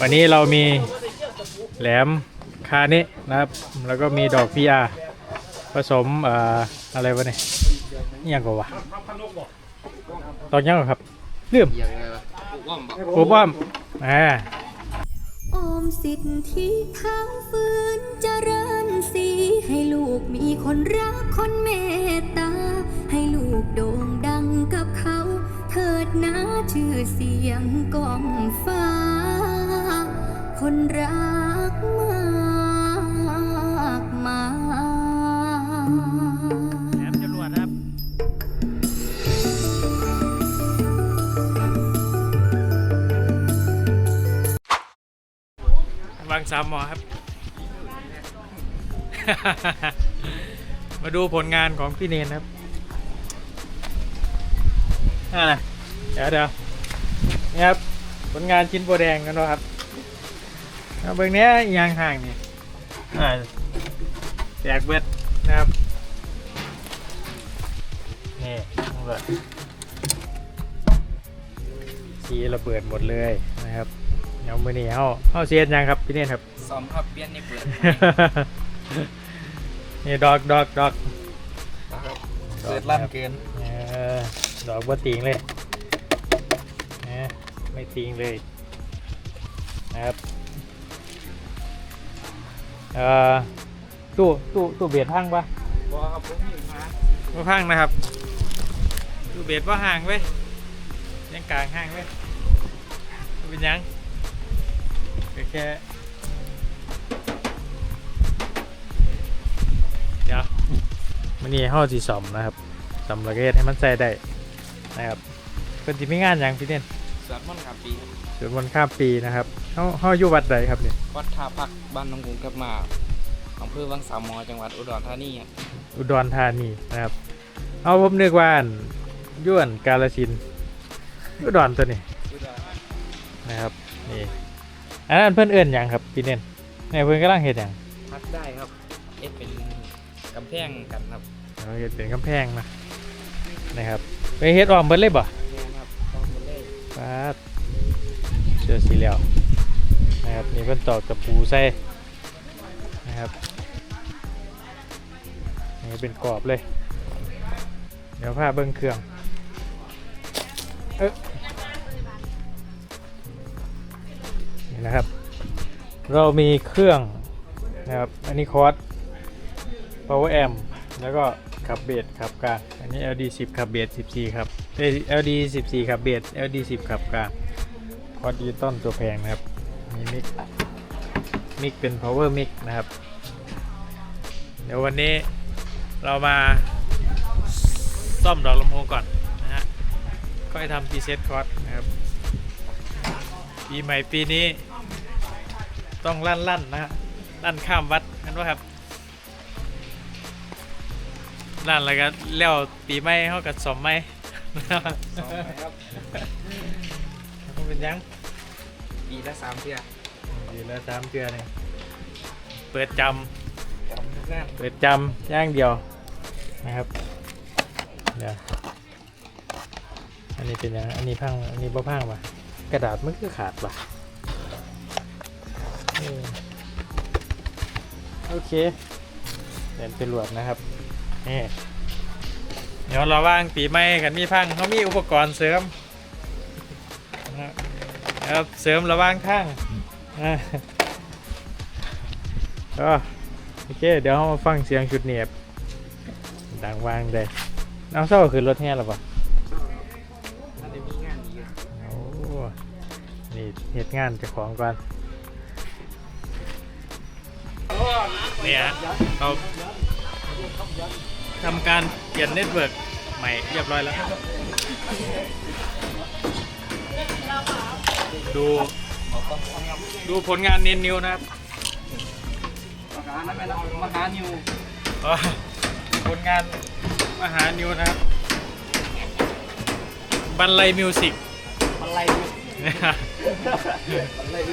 วันนี้เรามีแหลมคานินะครับ แล้วก็มีดอกพีอาผสมเอ่อะไรวะเนี่ยนี่ยังกว่าดอกยังกว่าครับเลื่อมยังไงวะว่อมบอกโอ้บ้อมอ่าออมสิทธิทางฝืนเจริญสีให้ลูกมีคนรักคนเมตตา ให้ลูกโด่งดังกับเขา เถิดนะชื่อเสียงกองฟ้า คนรักมากมายแหลมจรวดครับวางสามหมอครับ มาดูผลงานของพี่เนนครับอ่านะ ดี๋ยวเดี๋ยวนี่ครับผลงานชิ้นโบแดงกันเนาะครับเอาเบื้องเนี้ยยางห่างนี่อ่าแจกเบ็ดนะครับนี่ระเบิดสีระเบิดหมดเลยนะครับเดี๋ยวมือนี้เอาเอาเสียนยังครับพี่เนนครับซ้อมครับเปี้ยนนี่เปิดนี่ดอกดอกดอกเปิดลั่นเกินเออดอกบ่ติงเลยนะ ไม่ติงเลยนะครับเอ่อตู้ตู้ตู้เบียดพังปะบอกครับผมอยู่มาบ่พังนะครับตู้เบียดว่าห่างเว้ยยังกลางห่างเว้ยเป็นหยังก็แค่เดี๋ยวมันนี่ห้อสีสอมนะครับสอมระเกตให้มันใส่ได้นะครับเป็นที่ไม่งานหยังพี่เน่น สวนม่อนครับปีสวนมนต์ข้ามปีนะครับเขาเขาอยู่วัดใดครับเนี่ยวัดท่าพักบ้านหนองกรุงกับมาอำเภอวังสามหมอจังหวัดอุดรธานีครับอุดรธานีนะครับ เอาผมนึกว่าอั่นย้วนกาลสินธุ์อุดรตัวนี้อุดรนะครับนี่อันนั้นเพื่อนเอื่นหยังครับพี่เน่นเนี่ยเพื่อนกำลังเห็ดหยังพักได้ครับเอ็ดเป็นกำแพงกันครับเราเห็ดเป็นกำแพงนะนะครับไปเฮ็ดออมเบิดเลยบ่แม่นครับต้องคน เล่ปาดเชื่อสีแล้วนะครับนี่เพิ่นตอกตะปูใส่นะครับนี่เป็นกรอบเลย เดี๋ยวพาเบิ้งเครื่องเอ๊ะนี่นะครับ เรามีเครื่องนะครับอันนี้คอร์ส power amp แล้วก็ขับเบสขับกลางอันนี้ LD 10 ขับเบส14 ครับ LD 14ขับเบส LD 10ขับกลางคอร์ดิจิตอลตัวแพงนะครับ มีมิก มิกเป็น power mic นะครับ เดี๋ยววันนี้เรามาซ่อมดอกลำโพงก่อนนะฮะ ค่อยทำพรีเซตคอร์สนะครับ ปีใหม่ปีนี้ต้องลั่นลั่นนะฮะ ลั่นข้ามวัดกันว่าครับลั่นแล้วก็เล้วปีใหม่เขากับสมไหม สองครับมันเป็นยังปีละสามเทื่ออยู่แล้วสามเดือนเองเปิดจจำทุกงานำเปิดจำย่างเดียวนะครับเดี๋ยวอันนี้เป็นยังอันนี้พังอันนี้บ่พังปะกระดาษมันคือขาดปะเออโอเคเดี๋ยวเป็นหลวดนะครับนี่ เดี๋ยวเราว่างปีใหม่กันมีพังเขามีอุปกรณ์เสริมนะครับเสริมระว่างทางอ่าก็โอเค เดี๋ยวเรามาฟังเสียงชุดเนียบดังวางได้น้องเศร้าคือรถแห่หรอปะอันนี้มีงานดีอยู่โอ้นี่เหตุงานจ้าของก่อนเนี่ยเรา ทำการเปลี่ยนเน็ตเวิร์กใหม่เรียบร้อยแล้ว ดูเอาต้องฟังครับดูผลงานเนียนนิวนะครับมาหานั่นแม่นะมาหานิวอ๋อผลงานมหานิวนะครับ บันไลมิวสิกมันไล่ดูมันไล่ดู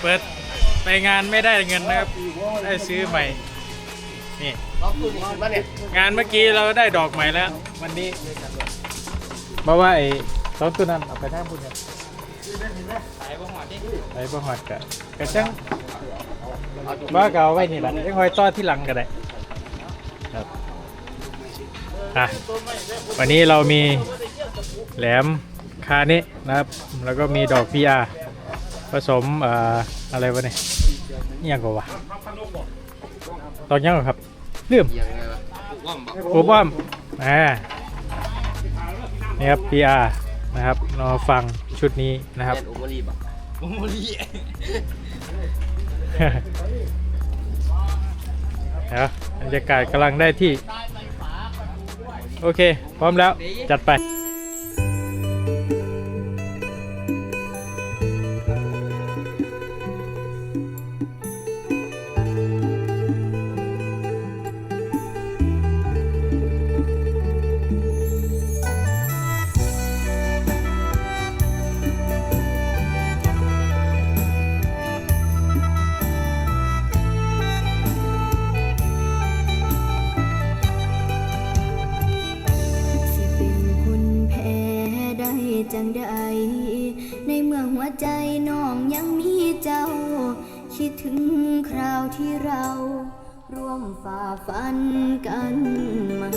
เปิดไปงานไม่ได้เงินนะครับ ได้ซื้อใหม่ นี่รอบตู้นี่ขึ้นมาเนี่ยงานเมื่อกี้เราได้ดอกใหม่แล้ว วันนี้เพราะว่าไอ้สองตัวนั้นเอาไปท่าพุ่นครับสายบ่หอดดิไปบ่ฮอดกะกะจังว่าเก่าไว้นี่แหละยังคอยต่อที่หลังก็ได้ครับอะวันนี้เรามีแหลมคานินะครับ แล้วก็มีดอก PR ผสมเอ่ออะไรวะเนี่ยนี่ยังกว่า ตอนยังเหรอครับลืมยังไงวะว่อมบ่โอ้บ้ามอ่านี่ครับ PR นะครับเราฟังชุดนี้นะครับเล่นอุโมรีบ่อุโมรีเดี๋ยวบรรยากาศกำลังได้ที่ โอเค พร้อมแล้วจัดไป งใด ในเมื่อหัวใจน้องยังมีเจ้า คิดถึงคราวที่เรา ร่วมฝ่าฟันกันมา